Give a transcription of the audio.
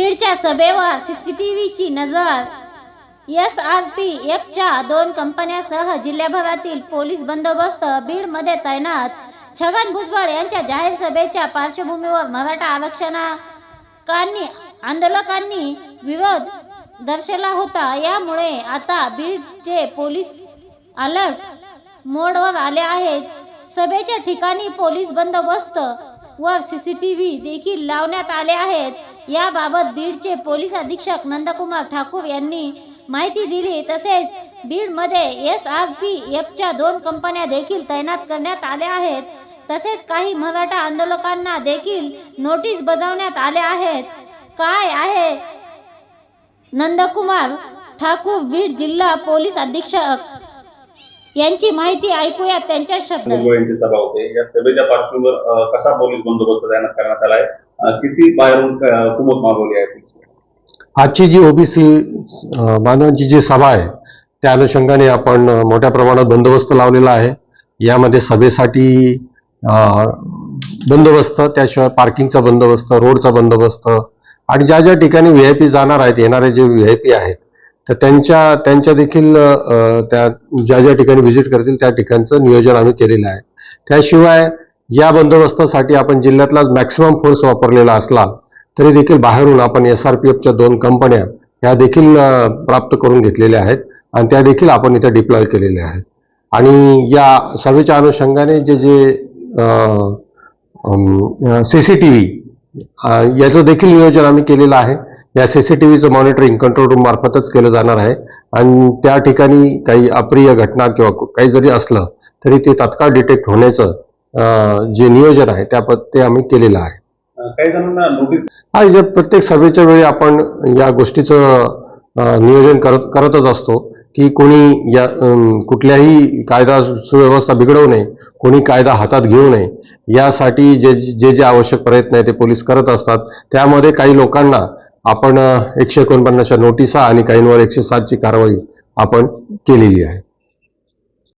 बीडच्या सभेवर सीसीटीव्हीची नजर. S R P एफच्या दोन कंपन्यासह जिल्ह्याभरातील पोलीस बंदोबस्त बीडमध्ये तैनात. छगन भुजबळ यांच्या जाहीर सभेच्या पार्श्वभूमीवर मराठा आरक्षणाकांनी आंदोलकांनी विरोध दर्शवला होता. यामुळे आता बीडचे पोलीस अलर्ट मोडवर आले आहेत. सभेच्या ठिकाणी पोलीस बंदोबस्त वर सीसीटीव्ही देखील लावण्यात आले आहेत. याबाबत बीडचे पोलीस अधीक्षक नंदकुमार ठाकूर यांनी माहिती दिली. तसेच बीडमध्ये एस आर पी एफच्या दोन कंपन्या देखील तैनात करण्यात आल्या आहेत. तसेच काही मराठा आंदोलकांना देखील नोटीस बजावण्यात आल्या आहेत. काय आहे? नंदकुमार ठाकूर बीड जिल्हा पोलीस अधीक्षक यांची माहिती ऐकूया त्यांच्या शब्दात होते. या सभेच्या पार्श्वभूमीवर कसा पोलीस बंदोबस्त तैनात करण्यात आलाय? किती बाहेरून क- कुमक मागवली आहे आजची जी ओबीसी बांधवांची जी सभा आहे त्या अनुषंगाने आपण मोठ्या प्रमाणात बंदोबस्त लावलेला आहे. यामध्ये सभेसाठी बंदोबस्त त्याशिवाय पार्किंगचा बंदोबस्त रोडचा बंदोबस्त आणि ज्या ज्या ठिकाणी व्ही आय पी जाणार आहेत येणारे जे व्ही आय पी आहेत तर त्यांच्या त्यांच्या देखील त्या ज्या ज्या ठिकाणी व्हिजिट करतील त्या ठिकाणचं नियोजन आम्ही केलेलं आहे. त्याशिवाय या बंदोबस्तासाठी आपण जिल्ह्यातला मॅक्सिमम फोर्स वापरलेला असला तरी देखील बाहेरून आपण एस आर पी एफच्या दोन कंपन्या ह्या देखील प्राप्त करून घेतलेल्या आहेत आणि त्या देखील आपण इथे डिप्लॉय केलेल्या आहेत. आणि या सभेच्या अनुषंगाने जे जे सी सी टी व्ही याचं देखील नियोजन आम्ही केलेलं आहे. या सी सी टी व्हीचं मॉनिटरिंग कंट्रोल रूम मार्फतच केलं जाणार आहे. आणि त्या ठिकाणी काही अप्रिय घटना किंवा काही जरी असलं तरी ते तात्काळ डिटेक्ट होण्याचं जे नियोजन आहे त्या ते आम्ही केलेलं आहे. अ, काही जणांना नोटीस हा जे प्रत्येक सभेच्या वेळी आपण या गोष्टीचं नियोजन करत करतच असतो की कोणी या कुठल्याही कायदा सुव्यवस्था बिघडवू नये कोणी कायदा हातात घेऊ नये यासाठी जे जे जे आवश्यक प्रयत्न आहे ते पोलीस करत असतात. त्यामध्ये काही लोकांना आपण एकशे एकोणपन्नासच्या नोटिसा आणि काहींवर एकशे सातची कारवाई आपण केलेली आहे.